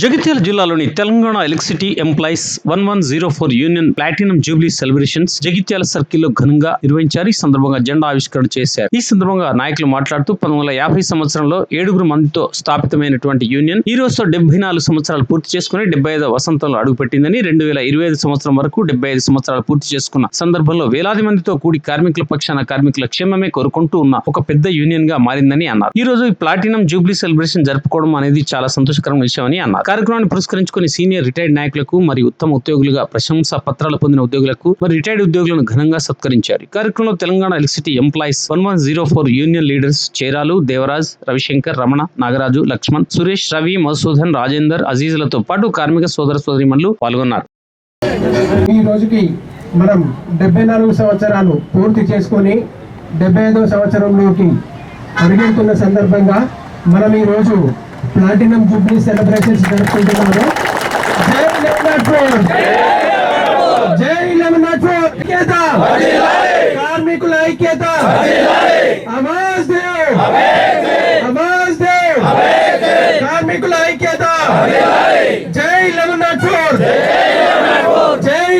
జగిత్యాల జిల్లాలోని Telangana electricity employees one one zero four union platinum jubilee celebrations Jagtial సర్కిల్లో ఘనంగా నిర్వహించారు. ఈ సందర్భంగా జెండా ఆవిష్కరణ చేశారు. ఈ సందర్భంగా నాయకులు మాట్లాడుతూ పంతొమ్మిది వందల యాభై సంవత్సరంలో ఏడుగురు మందితో స్థాపితమైనటువంటి యూనియన్ ఈ రోజుతో డెబ్బై నాలుగు సంవత్సరాలు పూర్తి చేసుకుని డెబ్బై ఐదు వసంతంలో అడుగుపెట్టిందని రెండు వేల ఇరవై ఐదు సంవత్సరం వరకు డెబ్బై ఐదు సంవత్సరాలు పూర్తి చేసుకున్న సందర్భంలో వేలాది మందితో కూడి కార్మికుల పక్షాన కార్మికుల క్షేమమే కోరుకుంటూ ఉన్న ఒక పెద్ద యూనియన్గా మారిందని అన్నారు. ఈ రోజు ఈ ప్లాటినం జూబ్లీ సెలబ్రేషన్ జరుపుకోవడం అనేది చాలా సంతోషకరమైన విషయమని అన్నారు. కార్యక్రమాన్ని పురస్కరించుకుని సీనియర్ రిటైర్డ్ నాయకులకు మరియు ఉత్తమ ఉద్యోగులుగా ప్రశంసా పత్రాలు పొందిన ఉద్యోగులకు మరి రిటైర్డ్ ఉద్యోగులను ఘనంగా సత్కరించారు. కార్యక్రమంలో Telangana electricity employees one one zero four union leaders చేరాలు Devaraj Ravishankar Ramana Nagaraju Lakshman Suresh Ravi Madhusudan Rajender అజీజ్లతో పాటు కార్మిక సోదర సోదరిమణులు పాల్గొన్నారు. ఈ రోజుకి మనం డెబ్బై నాలుగు సంవత్సరాలు పూర్తి చేసుకొని డెబ్బై ఐదవ సంవత్సరంలోకి అడుగుతున్న సందర్భంగా మనం ఈ రోజు ప్లాటినం జూబ్లీ సెలబ్రేషన్స్ జరుపుకుంటున్నాము. జై లెమనాథ్ ఫోర్ జై లెమనాథ్ ఫోర్ ఐక్యత. కార్మికుల ఐక్యత. దేవ్ దేవ్ కార్మికుల ఐక్యత. జై జై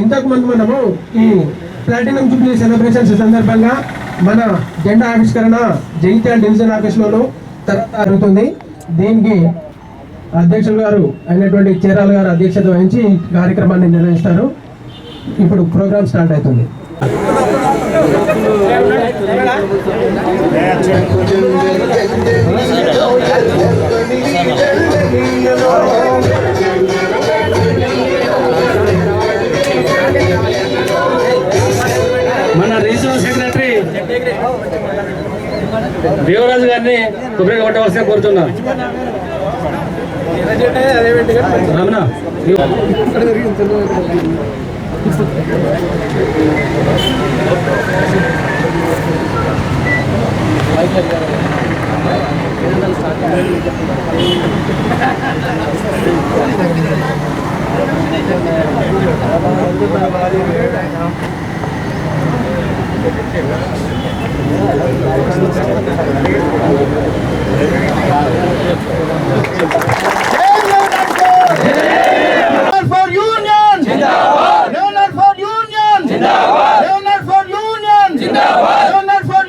ఇంతకు ముందు మనము ఈ ప్లాటినం జూబ్లీ సెలబ్రేషన్స్ సందర్భంగా మన జెండా ఆవిష్కరణ జైత్యాల డివిజన్ ఆఫీస్లోనూ తర్వాత జరుగుతుంది. దీనికి అధ్యక్షులు గారు అయినటువంటి చీరాల గారు అధ్యక్షత వహించి కార్యక్రమాన్ని నిర్వహిస్తారు. ఇప్పుడు ప్రోగ్రామ్ స్టార్ట్ అవుతుంది. దేవరాజు గారిని కొబ్బరి కొట్టవలసిన కోరుతున్నాం Ramana Leonard Ford,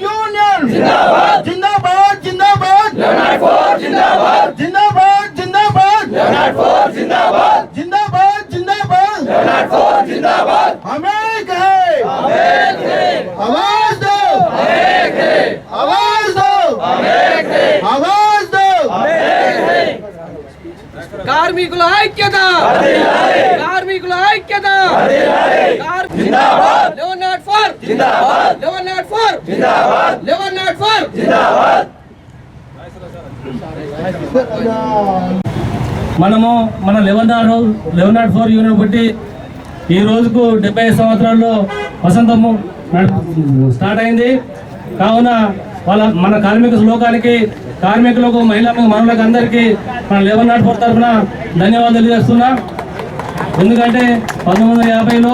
Jindabad! Leonard Ford, Jindabad! కార్మికుల ఐక్యత. కార్మికుల ఐక్యత. Eleven naught four. Eleven naught four. Eleven naught four. మనము మన eleven naught eleven naught four unit బట్టి ఈ రోజుకు డెబ్బై ఐదు సంవత్సరాల్లో వసంతము స్టార్ట్ అయింది. కావున వాళ్ళ మన కార్మిక శ్లోకానికి కార్మికులకు మహిళలకు మనులకు అందరికీ మన లెవెన్ నాట్ ఫోర్ తరఫున ధన్యవాదాలు తెలియజేస్తున్నా. ఎందుకంటే పంతొమ్మిది వందల యాభైలో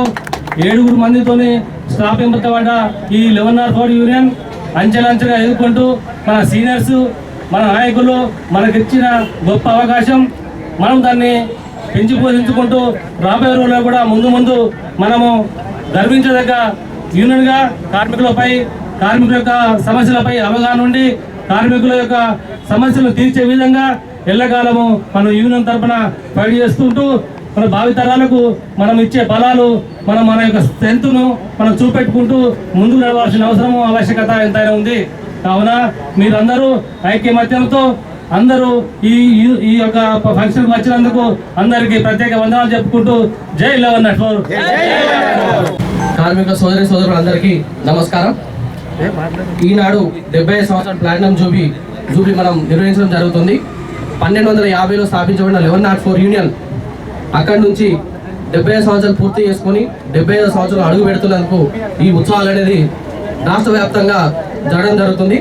ఏడుగురు మందితోని స్థాపింపబడ్డ ఈ లెవెన్ నాట్ ఫోర్ యూనియన్ అంచెలంచెగా ఎదుర్కొంటూ మన సీనియర్స్ మన నాయకులు మనకిచ్చిన గొప్ప అవకాశం. మనం దాన్ని పెంచి పోషించుకుంటూ రాబోయే రోజుల్లో కూడా ముందు ముందు మనము గర్వించదగ్గ యూనియన్గా కార్మికులపై కార్మికుల యొక్క సమస్యలపై అవగాహన ఉండి కార్మికుల యొక్క సమస్యలు తీర్చే విధంగా ఎల్లకాలము మనం యూనియన్ తరపున ఫైట్ చేస్తుంటూ మన భావితరాలకు మనం ఇచ్చే బలాలు మనం మన యొక్క స్ట్రెంత్ను మనం చూపెట్టుకుంటూ ముందుకు నడవాల్సిన అవసరము ఆవశ్యకత ఎంతైనా ఉంది. కావున మీరందరూ ఐక్యమత్యంతో అందరూ ఈ ఈ- ఈ యొక్క ఫంక్షన్ వచ్చినందుకు అందరికీ ప్రత్యేక వందనాలు చెప్పుకుంటూ జై లెవెన్ నెట్వర్క్. కార్మిక సోదరి సోదరులందరికీ నమస్కారం. ఈనాడు డెబ్బై ఐదు సంవత్సరం ప్లాటినం జూబీ జూబీ మనం నిర్వహించడం జరుగుతుంది. పన్నెండు వందల యాభైలో స్థాపించబడిన లెవెన్ నాట్ ఫోర్ యూనియన్ అక్కడి నుంచి డెబ్బై సంవత్సరాలు పూర్తి చేసుకొని డెబ్బై ఐదు సంవత్సరాలు అడుగు పెడుతున్నందుకు ఈ ఉత్సవాలు అనేది రాష్ట్ర వ్యాప్తంగా జరగడం జరుగుతుంది.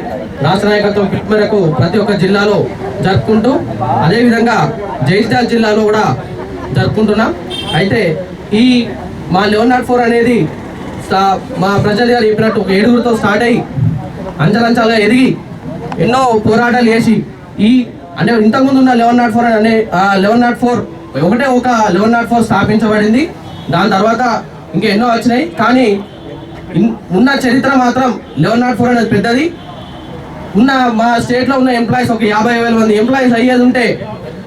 రాష్ట్ర నాయకత్వం పిలుపు మేరకు ప్రతి ఒక్క జిల్లాలో జరుపుకుంటూ అదేవిధంగా జైత్యాల జిల్లాలో కూడా జరుపుకుంటున్నాం. అయితే ఈ మా లెవెన్ నాట్ ఫోర్ అనేది మా ప్రజలు గారు చెప్పినట్టు ఒక ఏడుగురితో స్టార్ట్ అయ్యి అంచలంచాలుగా ఎదిగి ఎన్నో పోరాటాలు చేసి ఈ అంటే ఇంతకుముందు ఉన్న లెవెన్ నాట్ ఫోర్ అనే లెవెన్ నాట్ ఫోర్ ఒకటే ఒక లెవెన్ నాట్ ఫోర్ స్థాపించబడింది. దాని తర్వాత ఇంకా ఎన్నో వచ్చినాయి. కానీ ఉన్న చరిత్ర మాత్రం లెవెన్ నాట్ ఫోర్ అనేది పెద్దది. ఉన్న మా స్టేట్లో ఉన్న ఎంప్లాయీస్ ఒక యాభై వేల మంది. ఎంప్లాయీస్ అయ్యేది ఉంటే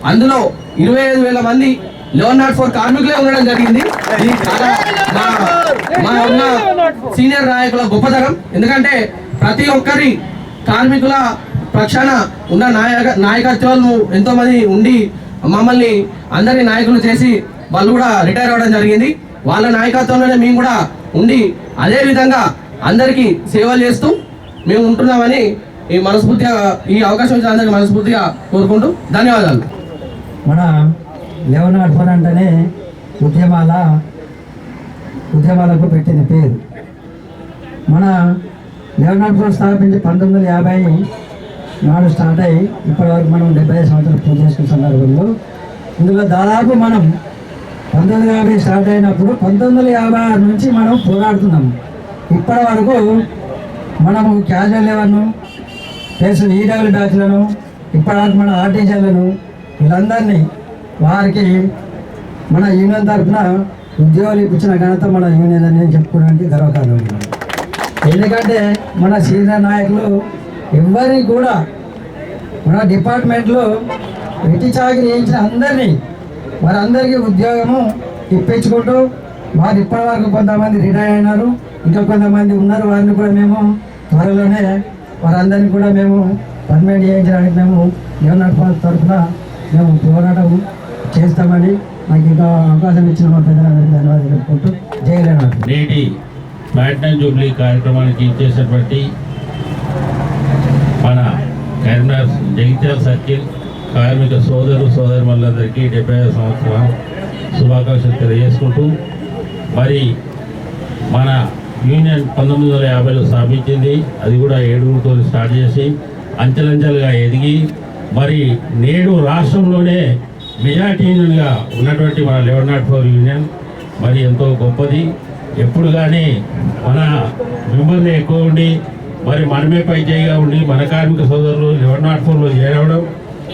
అందులో ఇరవై ఐదు వేల మంది లెవెన్ నాట్ ఫోర్ కార్మికులే ఉండడం జరిగింది. ఇది చాలా మా- మా ఉన్న సీనియర్ నాయకుల గొప్పతనం. ఎందుకంటే ప్రతి ఒక్కరి కార్మికుల పక్షాన ఉన్న నాయక నాయకత్వాలు ఎంతో మంది ఉండి మమ్మల్ని అందరి నాయకులు చేసి వాళ్ళు కూడా రిటైర్ అవ్వడం జరిగింది. వాళ్ళ నాయకత్వంలోనే మేము కూడా ఉండి అదే విధంగా అందరికీ సేవలు చేస్తూ మేము ఉంటున్నామని ఈ మనస్ఫూర్తిగా ఈ అవకాశం ఇచ్చిన అందరికీ మనస్ఫూర్తిగా కోరుకుంటూ ధన్యవాదాలు. మన లెవెనాడ్ ఫోర్ అంటేనే ఉద్యమాల ఉద్యమాలకు పెట్టిన పేరు. మన లెవెనాడ్ ఫోర్ స్థాపించి పంతొమ్మిది వందల యాభై నాడు స్టార్ట్ అయ్యి ఇప్పటివరకు మనం డెబ్బై సంవత్సరాలు పూజ చేసుకున్న సందర్భంలో ఇందులో దాదాపు మనం పంతొమ్మిది వందల యాభై స్టార్ట్ అయినప్పుడు పంతొమ్మిది వందల యాభై ఆరు నుంచి మనం పోరాడుతున్నాం. ఇప్పటి వరకు మనము క్యాజువల్ లెవెన్ను ప్లస్ ఈడబ్ల్యూ బ్యాచ్లను ఇప్పటివరకు మన ఆర్టీసీలను వీళ్ళందరినీ వారికి మన యూనియన్ తరఫున ఉద్యోగాలు ఇప్పించిన ఘనత మన యూనియన్ అని నేను చెప్పుకోవడానికి గర్వకారణం. ఎందుకంటే మన సీనియర్ నాయకులు ఎవరిని కూడా మన డిపార్ట్మెంట్లో వెట్టి చాకరీ చేయించిన అందరినీ వారందరికీ ఉద్యోగము ఇప్పించుకుంటూ వారు ఇప్పటి వరకు కొంతమంది రిటైర్ అయినారు ఇంకా కొంతమంది ఉన్నారు. వారిని కూడా మేము త్వరలోనే వారందరినీ కూడా మేము పర్మనెంట్ చేయించడానికి మేము యువనాడు తరఫున మేము పోరాటం చేస్తామని నాకు ఇంకా అవకాశం ఇచ్చిన మా పెద్దలందరికీ ధన్యవాదాలు చెప్పుకుంటూ జయలేనాడు నేటి ప్లాటినం జూబ్లీ కార్యక్రమానికి ఇచ్చేసినటువంటి మన కరీంనగర్ జగిత్యాల సర్కిల్ కార్మిక సోదరు సోదరులందరికీ డెబ్బై ఐదు సంవత్సరం శుభాకాంక్షలు తెలియజేసుకుంటూ మరి మన యూనియన్ పంతొమ్మిది వందల యాభైలో స్థాపించింది అది కూడా ఏడుగురితో స్టార్ట్ చేసి అంచెలంచెలుగా ఎదిగి మరి నేడు రాష్ట్రంలోనే మెజార్టీ యూనియన్గా ఉన్నటువంటి మన లెవెన్ నాట్ ఫోర్ యూనియన్ మరి ఎంతో గొప్పది. ఎప్పుడు కానీ మన మెంబర్లు ఎక్కువ ఉండి మరి మనమే పై చేయిగా ఉండి మన కార్మిక సోదరులు లెవెన్ నాట్ ఫోర్లో చేరవడం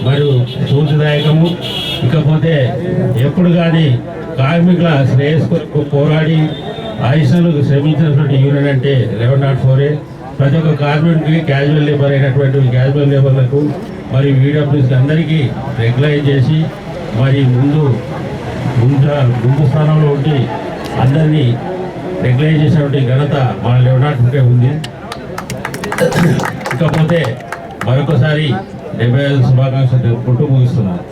మరియు స్ఫూర్తిదాయకము ఇకపోతే ఎప్పుడు కానీ కార్మికుల శ్రేయస్ కొరకు పోరాడి ఆయుష్లకు శ్రమించినటువంటి యూనియన్ అంటే లెవెన్ నాట్ ఫోరే. ప్రతి ఒక్క కార్మికుడికి క్యాజువల్ లేబర్ అయినటువంటి క్యాజువల్ లేబర్లకు మరి వీడబ్ల్యూస్ అందరికీ రెగ్యులైజ్ చేసి మరి ముందు ముందు ముందు స్థానంలో ఉండి అందరినీ రెగ్యులైజ్ చేసినటువంటి ఘనత మన లెవెన్ ఉంది. ఇకపోతే మరొకసారి డెబ్బై ఐదు శుభాకాంక్షలు తెలుపుకుంటూ ముగిస్తున్నాను.